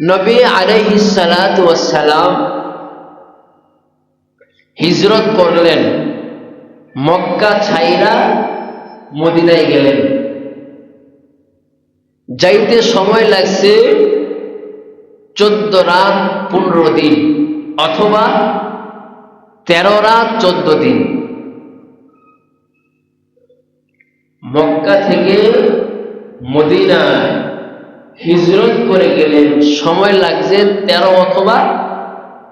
নবী আলাইহিসালাম হিজরত করলেন। মক্কা ছাইরা মদিনায় গেলেন। যাইতে সময় লাগছে চোদ্দ রাত পনেরো দিন অথবা তেরো রাত চোদ্দ দিন। মক্কা থেকে মদিনায় হিজরত করে গেলেন, সময় লাগছে তেরো অথবা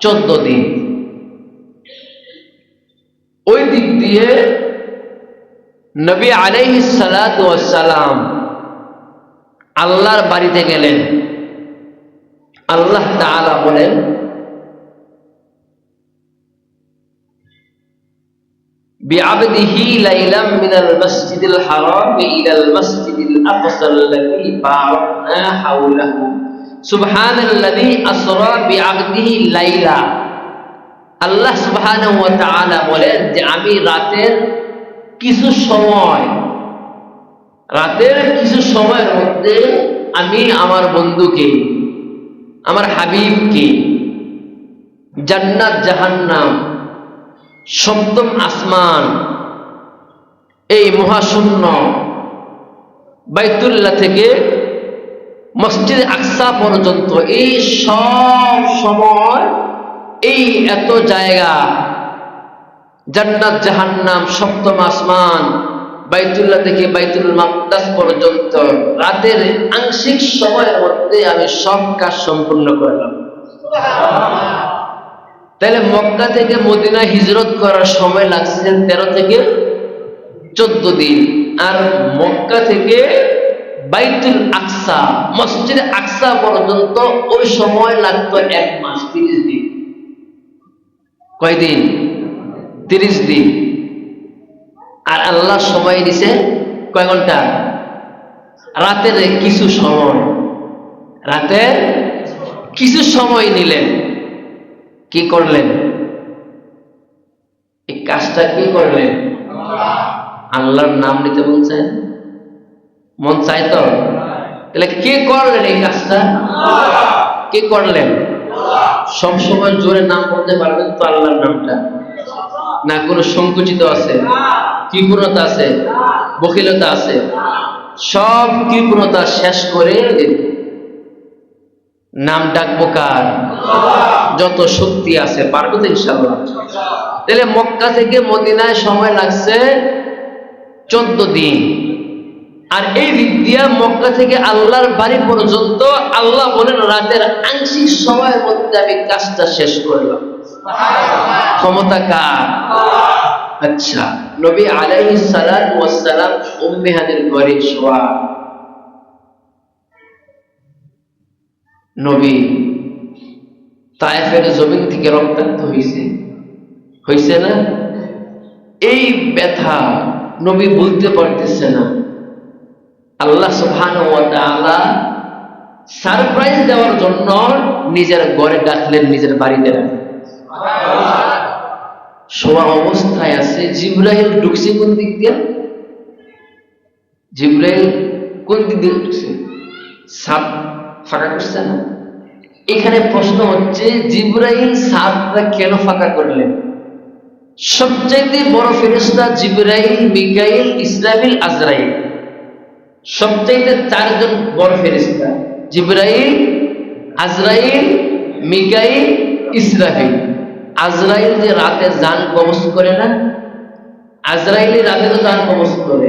চোদ্দ দিন। ওই দিক দিয়ে নবী আলাই সালাম আল্লাহর বাড়িতে গেলেন। আল্লাহ তালা বলেন বিআবদিহি লাইলাম মিনাল মসজিদিল হারাম ইলাল মসজিদিল আকসা আল্লাযী বারাকনা হাওলাহু। সুবহানাল্লাযী আসরা বিআবদিহি লাইলা। আল্লাহ সুবহানাহু ওয়া বলেন যে আমি রাতের কিছু সময়, রাতের কিছু সময়ের মধ্যে আমি আমার বন্ধুকে, আমার হাবিবকে জান্নাত জাহান্নাম সপ্তম আসমান, এই মহাশূন্য বাইতুল্লাহ থেকে মসজিদ আকসা পর্যন্ত, এই সব সময়, এই এত জায়গা, জান্নাত, জাহান্নাম, সপ্তম আসমান, বাইতুল্লাহ থেকে বাইতুল মাকদাস পর্যন্ত, রাতের আংশিক সময়ের মধ্যে আমি সব কাজ সম্পূর্ণ করলাম। তাহলে মক্কা থেকে মদিনা হিজরত করার সময় লাগছে তেরো থেকে চোদ্দ দিন। আর মক্কা থেকে বাইতুল আকসা, মসজিদ আকসা পর্যন্ত ওই সময় লাগতো এক মাস, তিরিশ দিন। কয়দিন? তিরিশ দিন। আর আল্লাহ সময় দিছে কয় ঘণ্টা? রাতের কিছু সময়। রাতের কিছু সময় নিলেন। কি করলেন? এই কাজটা কি করলেন? আল্লাহর নাম নিতে চায় মন চায় তো? তাহলে কে করলেন এই কাজটা? কে করলেন? সবসময় জোরে নাম বলতে পারবেন তো আল্লাহর নামটা? না কোনো সংকুচিত আছে? কৃপণতা আছে? বকিলতা আছে? সব কৃপণতা শেষ করে নাম ডাকবো কার? যত শক্তি আছে পারব তো ইনশাল্লাহ তাহলে মক্কা থেকে মদিনায় সময় লাগছে চোদ্দ দিন। আর এই দিক দিয়া মক্কা থেকে আল্লাহর বাড়ি পর্যন্ত আল্লাহ বলেন, রাতের আংশিক সময়ের মধ্যে আমি কাজটা শেষ করলাম। ক্ষমতা কার? আচ্ছা নবী আলাইহি সালাম ওয়াসালাম উম্মেহাদের ঘরে শোয়া। নবী তায়েফের জমিন থেকে রক্তাক্ত হয়েছে হয়েছে না? এই ব্যথা নবী বলতে পারতেছে না। আল্লাহ তাআলা সারপ্রাইজ দেওয়ার জন্য নিজের ঘরে ডাকলেন, নিজের বাড়িতে রাখলেন শোয়া অবস্থায় আছে। জিব্রাহিল ঢুকছে কোন দিক দিয়ে? জিব্রাহিল কোন দিক দিয়ে ঢুকছে? সাপ ফাঁকা করছে না। এখানে প্রশ্ন হচ্ছে জিব্রাহিল সাপটা কেন ফাঁকা করলেন? সবচাইতে বড় ফেরেস্তা জিব্রাহিল মিকাইল ইসরাফিল আজরাইল। সবচাইতে চারজন বড় ফেরেস্তা জিব্রাহিল আজরাইল, মিকাইল ইসরাফিল আজরাইল যে রাতে যান কবচ করে না? আজরাইলে রাতে তো যান কবচ করে।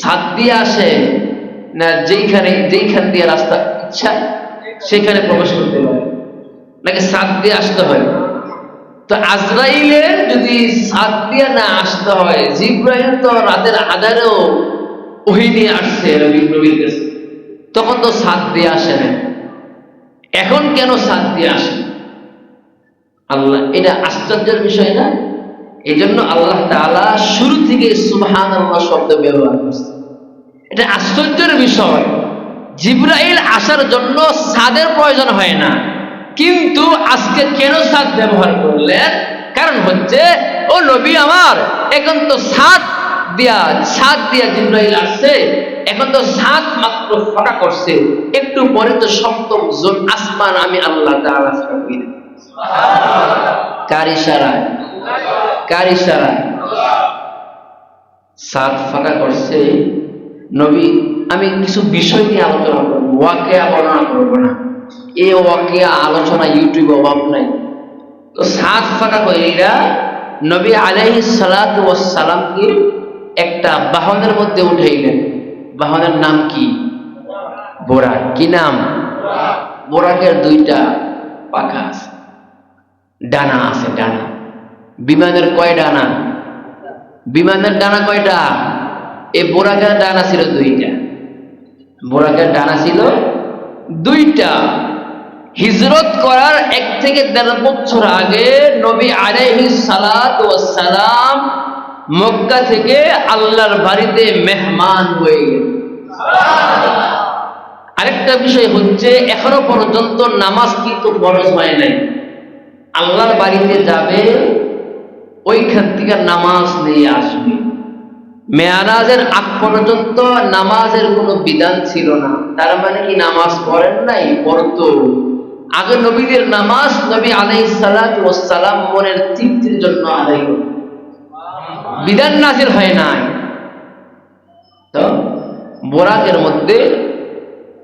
সাত দিয়ে আসে না যেইখানে যেইখান দিয়ে রাস্তা ইচ্ছা সেখানে প্রবেশ করতে পারে। নাকি সাত দিয়ে আসতে হয়? তো আজরাইলের যদি সাত দিয়ে না আসতে হয় জিব্রাহিম তো রাতের আধারেও ওহি নিয়ে আসছে নবীর কাছে। তখন তো সাত দিয়ে আসে না। এখন কেন সাত দিয়ে আসে? আল্লাহ, এটা আশ্চর্যের বিষয় না? এই জন্য আল্লাহ তাআলা শুরু থেকে সুবহান আল্লাহ শব্দ ব্যবহার করছে। এটা আশ্চর্যের বিষয়। জিব্রাইল আসার জন্য সাদের প্রয়োজন হয় না। কিন্তু আজকে কেন সাদ ব্যবহার করলেন কারণ হচ্ছে, ও নবী আমার, এখন তো সাত দিয়া সাত দিয়া জিব্রাইল আসছে, এখন তো সাত মাত্র ফাঁকা করছে। একটু পরে তো সপ্তম জোন আসমান আমি আল্লাহ তাআলা দেব। কার ইশারায়? কার ইশারায়? সাত ফাঁকা করছে নবী, আমি কিছু বিষয় নিয়ে আলোচনা করব, ওয়াকেয়া বর্ণনা করব না। এ ওয়াকেয়া আলোচনা ইউটিউবে অভাব নাই। তো সাত ফাঁকা করে এরা নবী আলাইহি সালামকে একটা বাহনের মধ্যে উঠাইলেন। বাহনের নাম কি? বোরাক। কি নাম? বোরাকের দুইটা পাখা আছে। ডানা আছে, ডানা। বিমানের কয় ডানা? বিমানের ডানা কয়টা? এই বোরাকের ডানা ছিল দুইটা। বোরাকের ডানা ছিল দুইটা। হিজরত করার এক থেকে দেড় বছর আগে নবী আলাইহি সালাত সালাম মক্কা থেকে আল্লাহর বাড়িতে মেহমান হয়ে গেলেন। আরেকটা বিষয় হচ্ছে এখনও পর্যন্ত নামাজ কিন্তু ফরজ হয় নাই। আল্লাহর বাড়িতে যাবে ওইখান থেকে নামাজ নিয়ে আসবে। মেয়ারাজের আগ পর্যন্ত নামাজের কোনো বিধান ছিল না। তার মানে কি নামাজ পড়েন নাই? পড়তো। আগে নবীদের নামাজ নবী আলাই সালাম মনের তৃপ্তির জন্য আদায় করত বিধান নাজির হয় নাই। তো বোরাকের মধ্যে,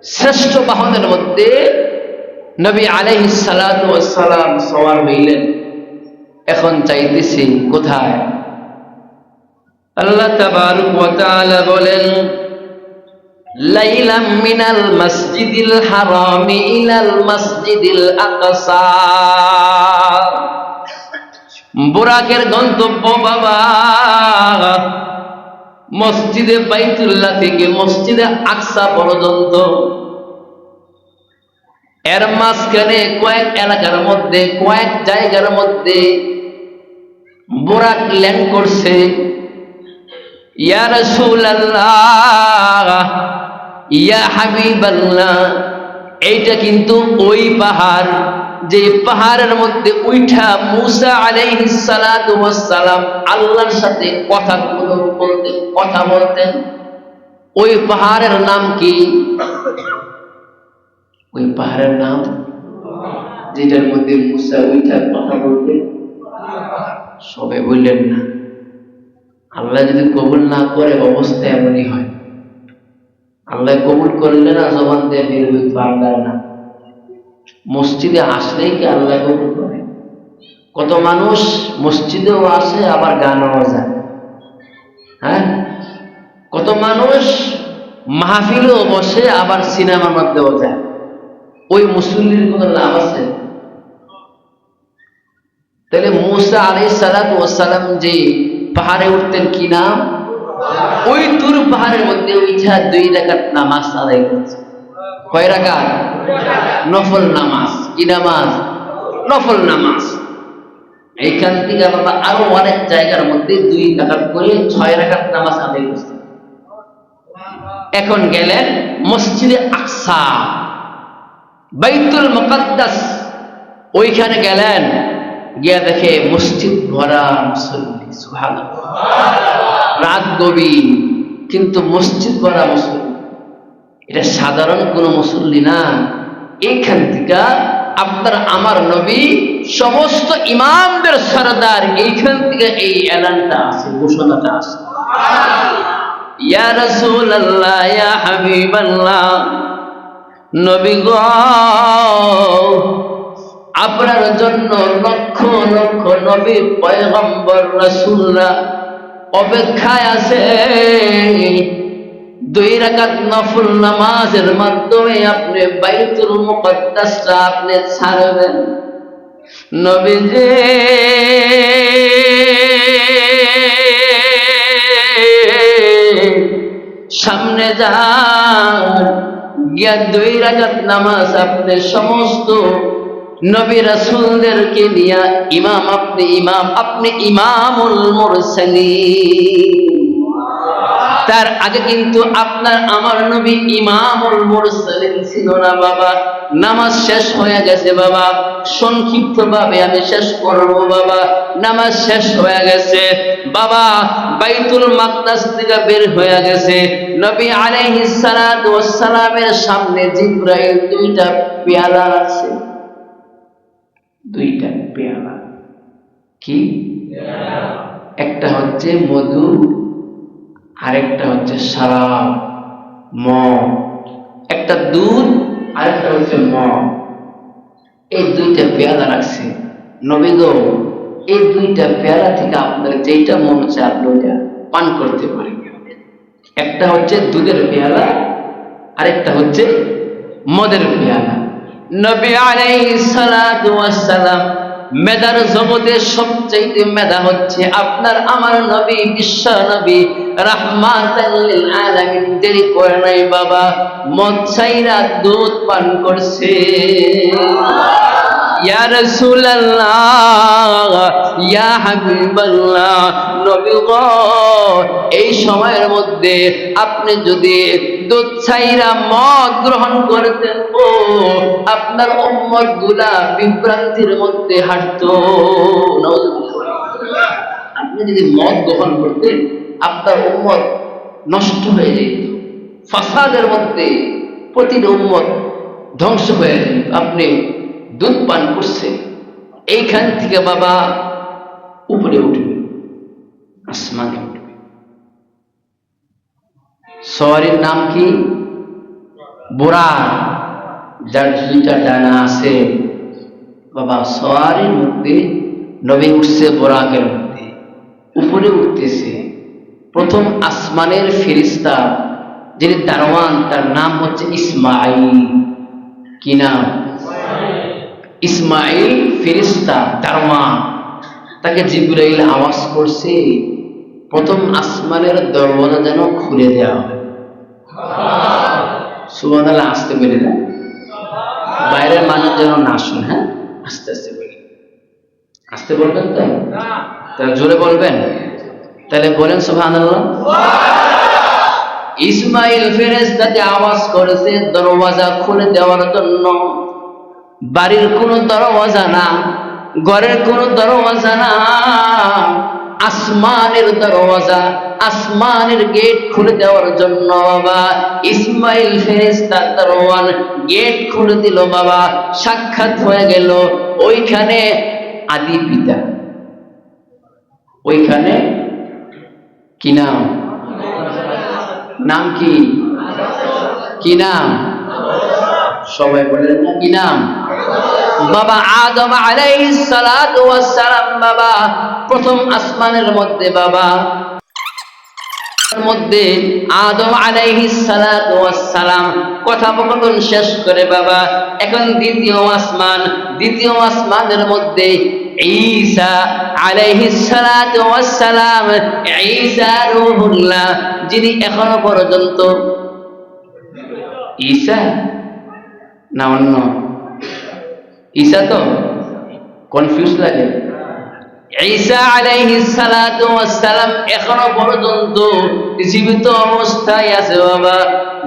শ্রেষ্ঠ বাহনের মধ্যে নবী আলাইহি সালাম সওয়ার হইলেন। এখন চাইতেছি কোথায়? আল্লাহ তাবারক ওয়া তাআলা বলেন, লাইলাম মিনাল মসজিদিল হারামি ইলাল মসজিদিল আকসা। বুরাকের গন্তব্য বাবা, মসজিদে বাইতুল্লাহ থেকে মসজিদে আকসা পর্যন্ত। এর মাঝখানে কয়েক এলাকার মধ্যে, কয়েক জায়গার মধ্যে বোরাক ল্যান্ড করছে। ইয়া রাসূলুল্লাহ, ইয়া হাবিবাল্লাহ, এইটা কিন্তু ওই পাহাড়, যে পাহাড়ের মধ্যে উঠা মুসা সালাম আল্লাহর সাথে কথা বলতে কথা বলতেন ওই পাহাড়ের নাম কি? ওই পাহাড়ের নাম? যেটার মধ্যে মুসা উঠা কথা বলতেন সবে বললেন না। আল্লাহ যদি কবুল না করে, অবস্থা এমনই হয়। আল্লাহ কবুল করলে না জবান দিয়ে হইতে পারবে না। মসজিদে আসলেই কি আল্লাহ কবুল করে? কত মানুষ মসজিদেও আসে, আবার গানও যায়। হ্যাঁ? কত মানুষ মাহফিলেও বসে, আবার সিনেমার মধ্যেও যায়। ওই মুসল্লির কোনো লাভ আছে? তাহলে মুসা আলাই সালাম যে পাহাড়ে উঠতেন কি নাম? ওই তুর পাহাড়ের মধ্যে উঠা দুই রাকাত নামাজ আদায় করছে। কয় রাকাত নফল নামাজ। কি নামাজ? নফল নামাজ। এইখান থেকে বাবা আরও অনেক জায়গার মধ্যে দুই রাকাত করে ছয় রাকাত নামাজ আদায় করছে। এখন গেলেন মসজিদে আকসা। বাইতুল মুকদ্দাস। ওইখানে গেলেন গিয়া দেখে মসজিদ ভরা মুসল্লি, সুবহানাল্লাহ। রাত গভীর, কিন্তু মসজিদ ভরা মুসল্লি। এটা সাধারণ কোনো মুসল্লি না। এইখান থেকে আপনার, আমার নবী, সমস্ত ইমামদের সরদার, এইখান থেকে এই এলানটা আছে, ঘোষণাটা আছে। ইয়া রাসূলুল্লাহ, ইয়া হাবিবাল্লাহ। নবী গো আপনার জন্য লক্ষ লক্ষ নবী পয়গম্বর রাসূলরা অপেক্ষায় আছে। দুই রাকাত নফল নামাজের মাধ্যমে আপনি বাইতুল মুকদ্দাসটা আপনি ছাড়বেন। নবীজি, সামনে যান। গিয়া দুই রাকাত নামাজ আপনি সমস্ত নবী রাসূলদেরকে নিয়া ইমাম আপনি ইমাম, আপনি ইমামুল মুরসালিন। তার আগে কিন্তু আপনার, আমার নবী ইমামুল মুরসালিন ছিল না বাবা। নামাজ শেষ হয়ে গেছে বাবা। সংক্ষিপ্ত ভাবে আমি শেষ করব বাবা। নামাজ শেষ হয়ে গেছে। বাবা, বাইতুল মাকদাস থেকে বের হয়ে গেছে। নবী আলাইহিস সালামের সামনে জিবরাইল দুইটা পেয়ালা আছে। দুইটা পেয়ালা। কি? একটা হচ্ছে মধু আরেকটা হচ্ছে সারাপ মদ একটা দুধ আরেকটা হচ্ছে মদ এই দুইটা পেয়ালা রাখছে। নবী গো এই দুইটা পেয়ালা থেকে আপনার যেইটা মন হচ্ছে আপনি ওইটা পান করতে পারেন। একটা হচ্ছে দুধের পেয়ালা আরেকটা হচ্ছে মদের পেয়ালা। নবী আলাইহিস সালাতু ওয়াস সালাম মেধার জগতে সবচেয়ে মেধা হচ্ছে আপনার আমার নবী, বিশ্ব নবী, রাহমাতাল লিল আলামিন। দেরি করে নাই বাবা, মদ দুধ পান করছে। ইয়া রাসূলুল্লাহ, ইয়া হাবিবাল্লাহ নবী গো এই সময়ের মধ্যে আপনি যদি দুধ ছাইরা মদ গ্রহণ করতেন, ও আপনার উম্মতগুলা বিভ্রান্তির মধ্যে হাঁটতো। আপনি যদি মদ গ্রহণ করতেন, আপনার উম্মত নষ্ট হয়ে যেত। ফাসাদের মধ্যে প্রতিটা উম্মত ধ্বংস হয়ে যেত। আপনি দুধ পান করছেন এইখান থেকে বাবা উপরে উঠবে, আসমানে উঠবে। সওয়ারির নাম কি? বুড়া যার দুইটা ডানা আছে, বাবা সওয়ারির মধ্যে, নবী উঠছে বোরাকের মধ্যে, উপরে উঠতেছে। প্রথম আসমানের ফেরিস্তা যিনি দারোয়ান, তার নাম হচ্ছে ইসমাইল কি নাম? ইসমাইল ফেরিস্তা দারওয়ান তাকে জিব্রাইল আওয়াজ করছে, প্রথম আসমানের দরওয়াজা যেন খুলে দেওয়া হয় সুবাদ আসতে পেরে না বাইরের মানুষ যেন না শুনে হ্যাঁ? আস্তে আস্তে বলি। আসতে বলবেন তো? তাহলে জোরে বলবেন? তাহলে বলেন সুহান ইসমাইল ফেরেস্তাকে আওয়াজ করেছে, দরওয়াজা খুলে দেওয়ার জন্য বাড়ির কোনো দরওয়াজা না, ঘরের কোনো দরওয়াজা না, আসমানের দরওয়াজা, আসমানের গেট খুলে দেওয়ার জন্য বাবা, ইসমাইল ফেরেস্তা দরওয়ান গেট খুলে দিল বাবা, সাক্ষাৎ হয়ে গেল ওইখানে আদি পিতা। ওইখানে কি নাম? নাম কি? কি নাম? সবাই বললেন না বাবা আদম আলাইহিস সালাতু সালাম, বাবা, প্রথম আসমানের মধ্যে, বাবা। মধ্যে আদম ওয়াস সালাম, কথোপকথন শেষ করে, বাবা। এখন দ্বিতীয় আসমান, দ্বিতীয় আসমানের মধ্যে ঈসা সালাম, ঈসা রূহুল্লাহ, যিনি এখনও পর্যন্ত ঈসা না অন্য? ঈসা তো? কনফিউজ লাগে। ঈসা আলাইহিস সালাতু ওয়াস সালাম এখনও পর্যন্ত জীবিত অবস্থায় আছে, বাবা।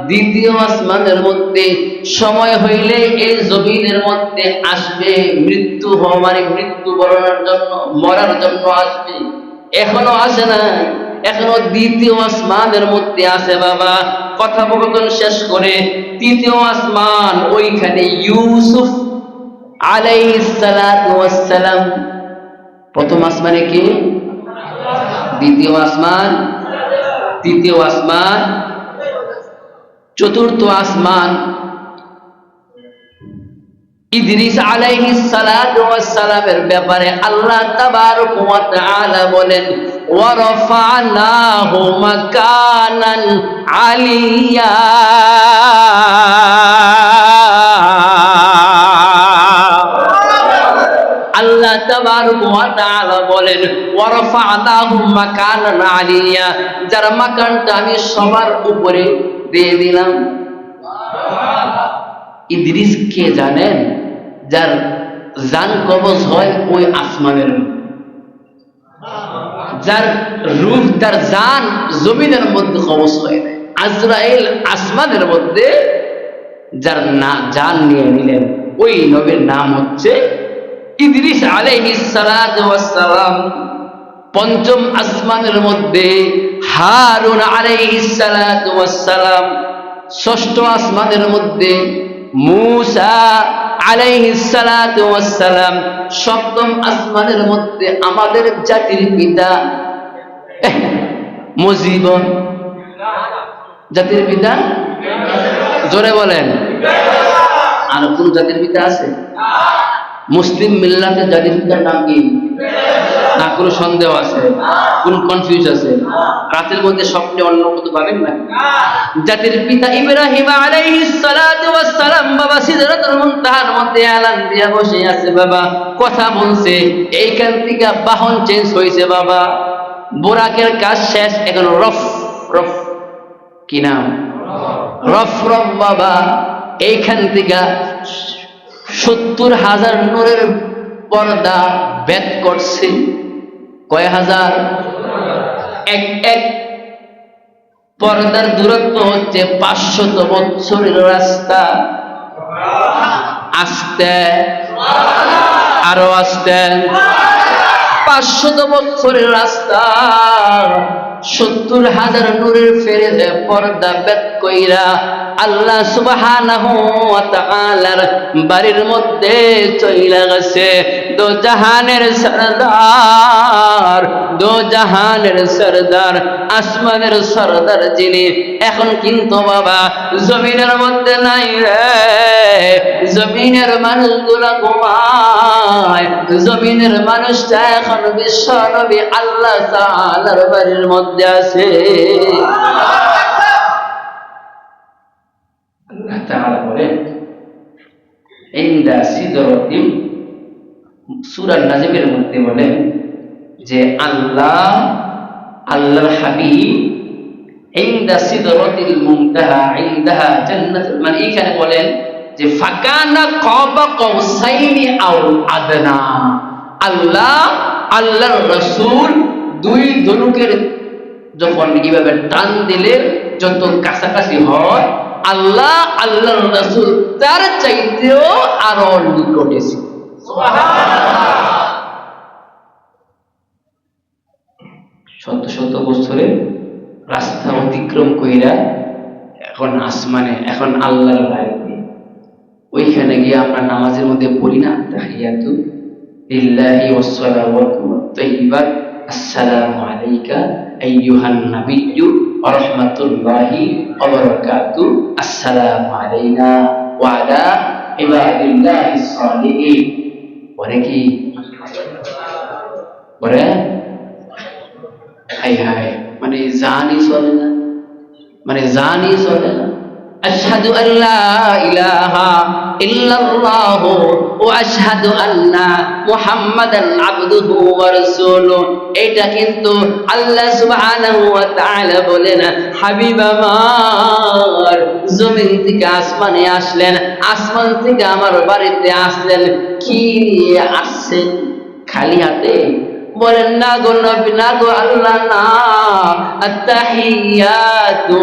দ্বিতীয় আসমানের মধ্যে সময় হইলে এই জমিনের মধ্যে আসবে, মৃত্যু হওয়া মানে মৃত্যু বরণের জন্য, মরার জন্য আসবে। এখনও আসে না এখনও দ্বিতীয় আসমানের মধ্যে আছে বাবা। কথোপকথন শেষ করে তৃতীয় আসমান, ওইখানে ইউসুফ আলাইহিস সালাতু ওয়াস সালাম প্রথম আসমানে কি? দ্বিতীয় আসমান, তৃতীয় আসমান, চতুর্থ আসমান ইদ্রিস আলাইহিস সালাতু ওয়াস সালামের ব্যাপারে আল্লাহ তাবারক ওয়া তাআলা বলেন ওয়া রাফা'নাহু মাকানান আলিয়া। আল্লাহ তাবারক ওয়া তাআলা বলেন ওয়া রাফা'নাহু মাকানান আলিয়া। যার মাকানটা আমি সবার উপরে দিয়ে দিলাম। ইদ্রিস কে জানেন? যার জান কবজ হয় ওই আসমানের যার রূহ তার জান জমিনের মধ্যে কবজ হয়। আজরাইল আসমানের মধ্যে যার না, জান নিয়ে নিলেন। ওই নবীর নাম হচ্ছে ইদ্রিস আলাইহিস সালাতু ওয়াস সালাম পঞ্চম আসমানের মধ্যে হারুন আলাইহিস সালাতু ওয়াস সালাম ষষ্ঠ আসমানের মধ্যে মূসা সপ্তম আসমানের মধ্যে আমাদের জাতির পিতা। এহ, মুজিব জাতির পিতা? জোরে বলেন। আর কোন জাতির পিতা আছে? মুসলিম মিল্লাতের জাতির পিতার নাম কি? কোনো সন্দেহ আছে? কোন কনফিউজ আছে? রাতের মধ্যে স্বপ্নে অন্য কিছু পাবেন না? জাতির পিতা ইব্রাহিম আলাইহিস সালাতু ওয়াস সালাম, বাবা সিদরাতুল মুনতাহার মধ্যে আলান দিয়া বসে আছে, বাবা। কথা বলছে, এইখান থেকে বাহন চেঞ্জ হয়েছে, বাবা। বোরাকের কাজ শেষ, এখন রফ রফ। কি নাম? রফ রফ, বাবা। এইখান থেকে সত্তর হাজার নূরের পর্দা ব্যাক করছে। কয় হাজার এক এক। পর্দার দূরত্ব হচ্ছে পাঁচশত বছরের রাস্তা। আসতে, আরও আসতে। পাঁচশত বছরের রাস্তা। সত্তর হাজার নূরের ফেরে পর্দা বেদ কইরা আল্লাহ সুবহানাহু ওয়া তাআলার বাড়ির মধ্যে চইলা গেছে। দো জাহানের সরদার, দো জাহানের সরদার, আসমানের সরদার যিনি, এখন কিন্তু বাবা জমিনের মধ্যে নাই রে। জমিনের মানুষগুলা ঘুমায়। জমিনের মানুষটা এখন বিশ্ব নবী আল্লাহ তাআলার বাড়ির মধ্যে আছে। তাআলা বলেন, ইন্দা সিদরাতিম, সূরা নাজিমের মধ্যে বলেন যে, আল্লাহ, আল্লাহর হাবিব ইন্দা সিদরাতিল ইনদাহা জান্নাতুল মানে এখানে বলেন যে, ফাকানা আও আদনা। আল্লাহ, আল্লাহর রাসূল দুই ধনুকের যখন কীভাবে টান দিলে যত কাছাকাছি হয় আল্লাহ, আল্লাহর রাসূল তার চাইতেও আরও নিকটে শত শত বছরের রাস্তা অতিক্রম কইরা এখন আসমানে, এখন আল্লাহর বাড়িতে। ওইখানে গিয়ে আমরা নামাজের মধ্যে পড়ি না? তাহিয়াতু লিল্লাহি ওয়াস সালাওয়াতু ওয়াত তাইয়্যিবাত আসসালামু আলাইকা আইয়ুহান নাবিয়্যু। রাহমাতুল্লাহি ওয়া বারাকাতু আসসালামু আলাইনা ওয়া আলা ইবাদিল্লাহিস সালিহিন। পরে কি? পরে হাই হাই মানে জানি চলে না মানে জানি চলে না। আশহাদু আল্লা ইলাহা ইল্লাল্লাহ ওয়া আশহাদু আন্না মুহাম্মাদান আবদুহু ওয়া রাসূলুহু এটা কিন্তু আল্লাহ সুবহানাহু ওয়া তাআলা বলেন, হাবিব আমার, জমিন থেকে আসমানে আসলেন, আসমান থেকে আমার বাড়িতে আসলেন, কি আসছেন খালি হাতে? বলেন, না গো নবী, না গো আল্লাহ, না। আত্তাহিয়াতু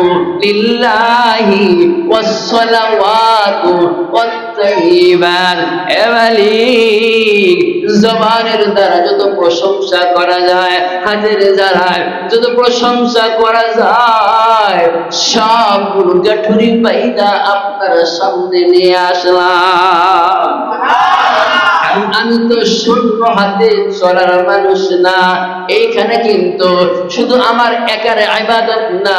লিল্লাহি ওয়াস সালাওয়াতু ওয়াত তাইয়্যিবাত এ মালিক, জবানের দ্বারা যত প্রশংসা করা যায়, হাতের দ্বারা যত প্রশংসা করা যায় সবগুলো গাঠুরি পাইদা আপনার সামনে নিয়ে আসলাম। আমি তো শূন্য হাতে চলার মানুষ না। এইখানে কিন্তু শুধু আমার একার ইবাদত না,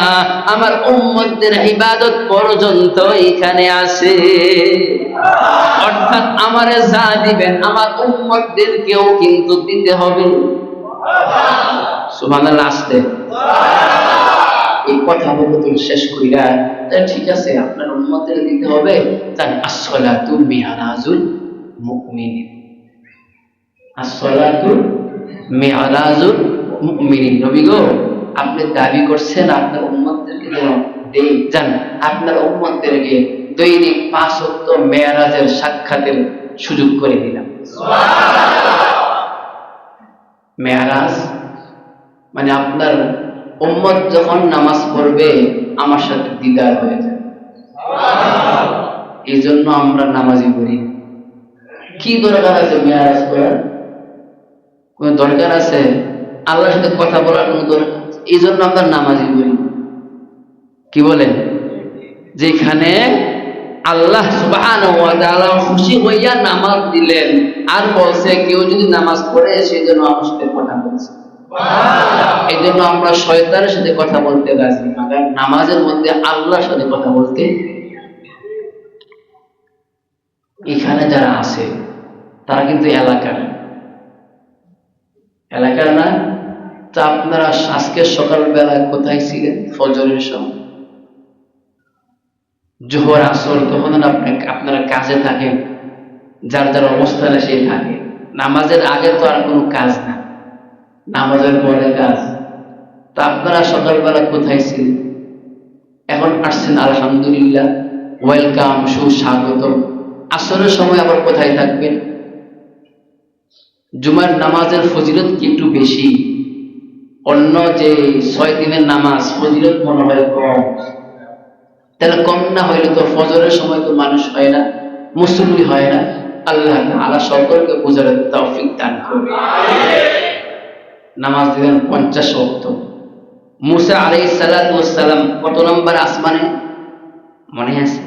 আমার উম্মতদের ইবাদত পর্যন্ত এখানে আছে। অর্থাৎ আমারে যা দিবেন আমার উম্মতদেরকেও কিন্তু দিতে হবে। সুবহানাল্লাহ, আসতে। এই কথা বলতে শেষ করিরা তা ঠিক আছে, আপনার উম্মতের দিতে হবে। তাই আসসালাতু মিআরাজুল মুমিনিন। আসসালাতু মিআরাজুল মুমিনিন। নবী গো আপনি দাবি করছেন আপনার উম্মতদেরকে যেন দেই। জান আপনার উম্মতদেরকে দৈনিক পাঁচ ওয়াক্ত মেয়ারাজের সাক্ষাতের সুযোগ করে দিলাম। মেয়ারাজ মানে আপনার উম্মত যখন নামাজ পড়বে আমার সাথে দিদার হয়ে যায় এই জন্য আমরা নামাজি পড়ি। কি দরকার আছে মেয়ারাজ করার কোন দরকার আছে? আল্লাহর সাথে কথা বলার কোনো দরকার? এই জন্য আমরা নামাজি পড়ি কি বলেন? যেখানে আল্লাহ সুবহানাহু ওয়া খুশি হইয়া নামাজ দিলেন আর বলছে কেউ যদি নামাজ পড়ে সেই জন্য আমার সাথে কথা বলছে। এই জন্য আমরা শয়তানের সাথে কথা বলতে রাজি কারণ নামাজের মধ্যে আল্লাহর সাথে কথা বলতে। এখানে যারা আছে তারা কিন্তু এলাকার। এলাকার না তা আপনারা আজকে সকালবেলায় কোথায় ছিলেন? ফজরের সময়? জোহর আসর, তখন আপনি আপনারা কাজে থাকেন, যার যার অবস্থানে সেই থাকে। নামাজের আগে তো আর কোনো কাজ না। নামাজের পরে কাজ। তা আপনারা সকালবেলা কোথায় ছিলেন? এখন আসছেন, আলহামদুলিল্লাহ। ওয়েলকাম সুস্বাগত আসরের সময় আবার কোথায় থাকবেন? জুমার নামাজের ফজিলত কি একটু বেশি? অন্য যে ছয় দিনের নামাজ, ফজিলত মনে হয় কম। তাহলে কম না হইলে তো ফজরের সময় তো মানুষ হয় না, মুসল্লি হয় না। আল্লাহ আল্লাহ সকলকে বোঝার তৌফিক দান করবে নামাজ দিলেন পঞ্চাশ অক্ত মুসা আলাই সালাম কত নম্বর আসমানে? মনে আছে?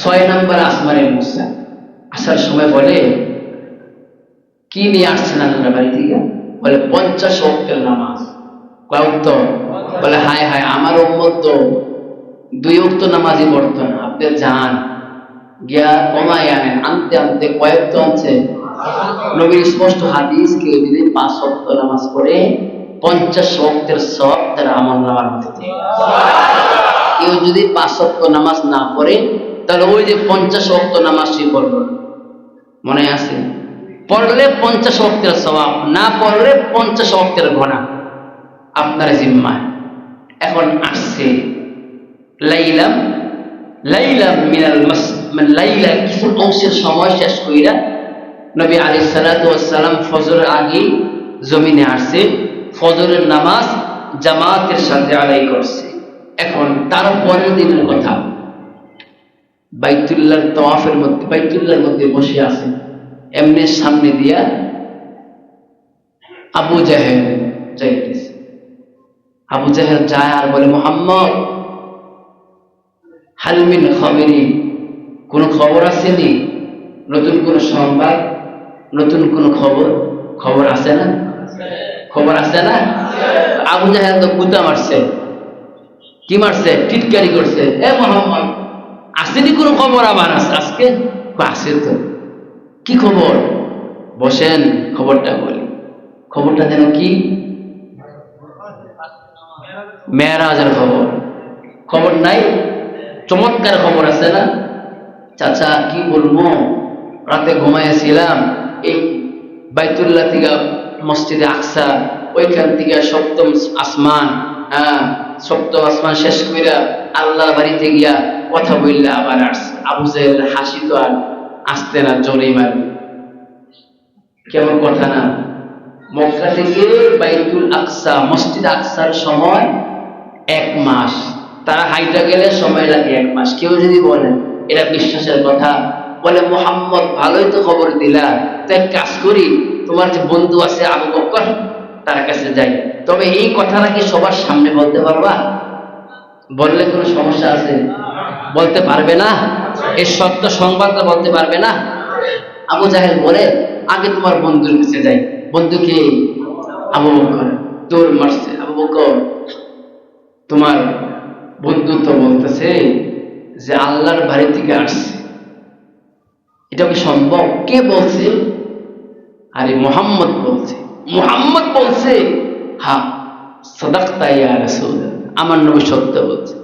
ছয় নম্বর আসমানে মুসা। আসার সময় বলে কি নিয়ে আসছেন আল্লাহ বাড়ি থেকে? বলে, পঞ্চাশ অক্টের নামাজ। কয় বলে, হায় হায়, আমার উম্মত তো দুই অক্ত নামাজই পড়তো না। আপনি যান, গিয়া কমাই আনেন। আনতে আনতে কয়েক তো আনছে। নবীর স্পষ্ট হাদিস কেউ যদি পাঁচ অক্ত নামাজ পড়ে, পঞ্চাশ অক্তের সব তার আমল নামার মধ্যে কেউ যদি পাঁচ অক্ত নামাজ না পড়ে, তাহলে ওই যে পঞ্চাশ অক্ত নামাজ সে মনে আছে? পড়লে পঞ্চাশ অক্তের স্বভাব না পড়লে পঞ্চাশ অক্তের ঘনা আপনার জিম্মায়। এখন আসছে লাইলাম লাইলাম মিনাল মানে লাইলা কিছু অংশের সময় শেষ কইরা নবী আলী সালাম ফজরের আগে জমিনে আসছে, ফজরের নামাজ জামাতের সাথে আদায় করছে। এখন তার পরের দিনের কথা। বাইতুল্লাহর তওয়াফের মধ্যে, বাইতুল্লাহর মধ্যে বসে আছে। এমনি সামনে দিয়া আবু জাহেল যাইতেছে আবু জাহেল যায় আর বলে, মোহাম্মদ হালমিন খবরি, কোন খবর আসেনি? নতুন কোন সংবাদ? নতুন কোন খবর? খবর আছে না? খবর আছে না? আবু জাহেল তো গুতা মারছে। কি মারছে? টিটকারি করছে। এ মোহাম্মদ, আসেনি কোনো খবর আমার আজকে? আছে তো। কি খবর? বসেন, খবরটা বলি। খবরটা যেন কি? মেয়েরাজের খবর। খবর নাই? চমৎকার খবর আছে না? চাচা, কি বলব? রাতে ঘুমাইছিলাম এই বাইতুল্লাহ থেকে মসজিদে আকসা, ওইখান থেকে সপ্তম আসমান হ্যাঁ সপ্তম আসমান শেষ কইরা আল্লাহ বাড়িতে গিয়া কথা বললে আবার আসছে। আবু জাহেল হাসি তো আর আসতে না জোরেই মারবে। কেমন কথা না? মক্কা থেকে বাইতুল আকসা, মসজিদ আকসার সময় এক মাস। তারা হাইটা গেলে সময় লাগে এক মাস। কেউ যদি বলেন এটা বিশ্বাসের কথা। বলে, মোহাম্মদ, ভালোই তো খবর দিলা। তো এক কাজ করি, তোমার যে বন্ধু আছে আবু বকর তার কাছে যাই। তবে এই কথাটা কি সবার সামনে বলতে পারবা? বললে কোনো সমস্যা আছে? বলতে পারবে না? এই সত্য সংবাদটা বলতে পারবে না। আবু জাহেল বলে, আগে তোমার বন্ধুর কাছে যাই। বন্ধুকে আবু বকর দৌড় মারছে। আবু বকর, তোমার বন্ধু তো বলতেছে যে আল্লাহর বাড়ি থেকে আসছে। এটা কি সম্ভব? কে বলছে? আরে মোহাম্মদ বলছে। মোহাম্মদ বলছে, হা, সদাক্তা ইয়া রাসূলুল্লাহ। আমার নবী সত্য বলছে।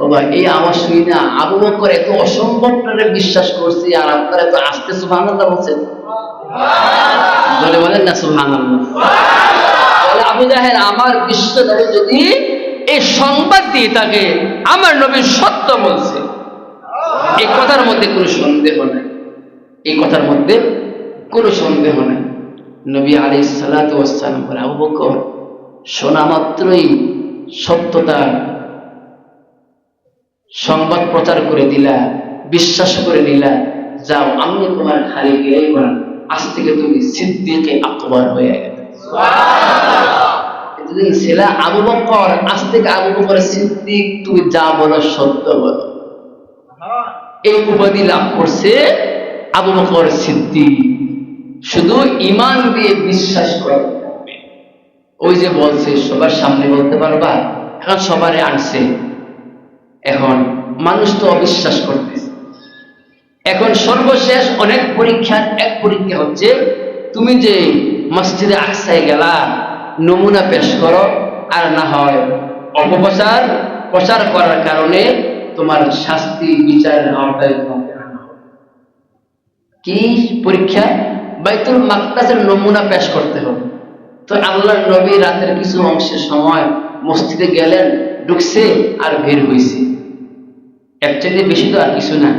বাবা, এই আওয়াজ শুনি না আবু বকর এত অসম্ভবটারে বিশ্বাস করছি, আর আপনারা এত আস্তে সুবহানাল্লাহ বলছেন। বলে বলেন না সুবহানাল্লাহ। বলে আবু জাহেল, আমার বিশ্ব যদি এই সংবাদ দিয়ে থাকে, আমার নবী সত্য বলছে। এই কথার মধ্যে কোনো সন্দেহ নাই। এই কথার মধ্যে কোনো সন্দেহ নাই। নবী আলী সালাতাম বলে, আবু বকর, শোনা মাত্রই সত্যতা সংবাদ প্রচার করে দিলা বিশ্বাস করে নিলা যাও আমি তোমার খালি গিয়েই বলেন আজ থেকে তুমি সিদ্দিকে আকবর হয়ে গেলে। ছিলা আবু বকর আজ থেকে আবু বকর সিদ্দিক তুমি যা বলো সত্য বলো। এই উপাধি লাভ করছে আবু বকর সিদ্দিক। শুধু ইমান দিয়ে বিশ্বাস করা। ওই যে বলছে সবার সামনে বলতে পারবা এখন সবারে আনছে। এখন মানুষ তো অবিশ্বাস করতেছে। এখন সর্বশেষ অনেক পরীক্ষার এক পরীক্ষা হচ্ছে, তুমি যে মসজিদে আকসায় গেলা, নমুনা পেশ করো, আর না হয় অপপ্রচার, প্রচার করার কারণে তোমার শাস্তি বিচারের আওতায় কি পরীক্ষা? বাইতুল মাকদাসের নমুনা পেশ করতে হবে। তো আল্লাহর নবী রাতের কিছু অংশের সময় মসজিদে গেলেন, ঢুকছে আর বের হইছে। এর চাইতে বেশি তো আর কিছু না।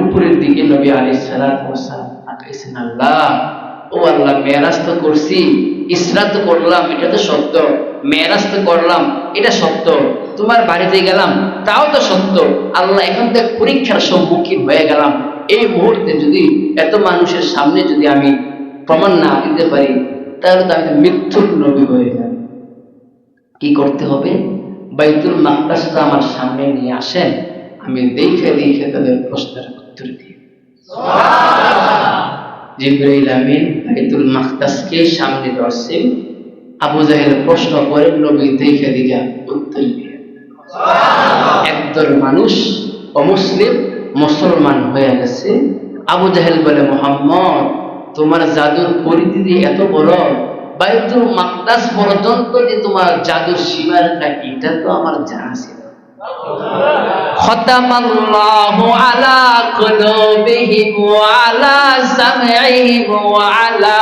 উপরের দিকে নবী আলী সালাম আল্লাহ, ও আল্লাহ, মেরাজ তো করছি ইসরা তো করলাম, এটা তো সত্য, মেরাজ তো করলাম, এটা সত্য, তোমার বাড়িতে গেলাম, তাও তো সত্য, আল্লাহ এখন তো পরীক্ষার সম্মুখীন হয়ে গেলাম। এই মুহূর্তে যদি এত মানুষের সামনে যদি আমি প্রমাণ না দিতে পারি, তাহলে তো আমি মৃত্যুর নবী হয়ে যাব কি করতে হবে? বাইতুল মাকদাসটা আমার সামনে নিয়ে আসেন। আমি দেখে দেখে তাদের প্রশ্নের উত্তর দিই। জিব্রাইল আমিন বাইতুল মাকদাসকে সামনে ধরছে। আবু জাহেল প্রশ্ন করে নবী দেখে দেখে উত্তর দিয়ে একদল মানুষ অমুসলিম মুসলমান হয়ে গেছে। আবু জাহেল বলে মোহাম্মদ তোমার জাদুর পরিধি এত বড় বাইতুল মাকদাস পর্যন্ত যে তোমার জাদুর সীমারেখা এটা তো আমার জানা ছিল ختم الله على قلوبهم وعلى سمعهم وعلى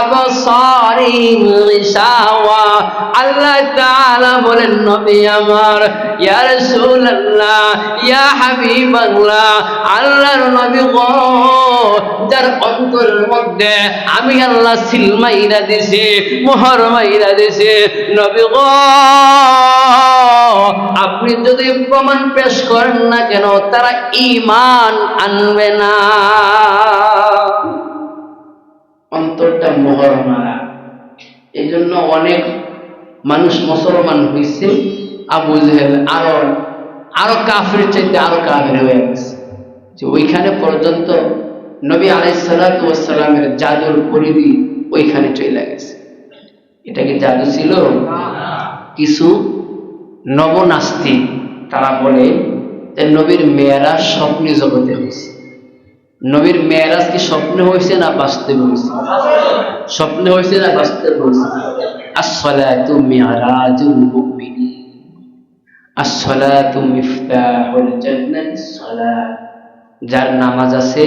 أبصارهم غشاوة আল্লাহ তাআলা বলেন নবী আমার ইয়া রাসূলুল্লাহ ইয়া হাবিবাল্লাহ আল্লাহর নবী গো যার অন্তরের মধ্যে আমি আল্লাহ সিল মাইরা দিছি মোহর মাইরা দিছি নবী গো আপনি যদি প্রমাণ পেশ করেন না কেন তারা ইমান আনবে না। অন্তরটা মোহর মারা এই জন্য অনেক মানুষ মুসলমান হয়েছে আবু জেহেল আরও আরও কাফের চাইতে আরও কাফের হয়ে গেছে। যে ওইখানে পর্যন্ত নবী আলাইসালামের জাদুর পরিধি ওইখানে চলে গেছে। এটা কি জাদু ছিল? কিছু নবনাস্তিক তারা বলে যে নবীর মেয়েরা স্বপ্নে জগতে হয়েছে নবীর মেয়েরাজ কি স্বপ্নে হয়েছে না বাস্তবে হয়েছে স্বপ্নে হয়েছে না বাস্তবে হয়েছে জান্নাতিস সালাত যার নামাজ আছে,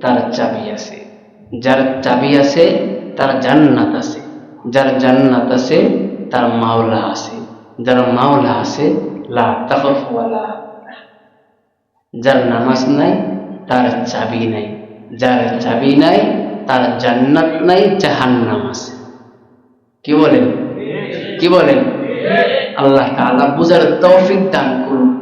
তার চাবি আছে। যার চাবি আছে, তার জান্নাত আছে। যার জান্নাত আছে, তার মাওলা আছে। যার মাওলা আছে, লা ওয়ালা যার নামাজ নাই তার চাবি নাই। যার চাবি নাই তার জান্নাত নাই জাহান্নাম আছে। কি বলেন? কি বলেন? আল্লাহ তাআলা বুঝার তৌফিক দান করুন।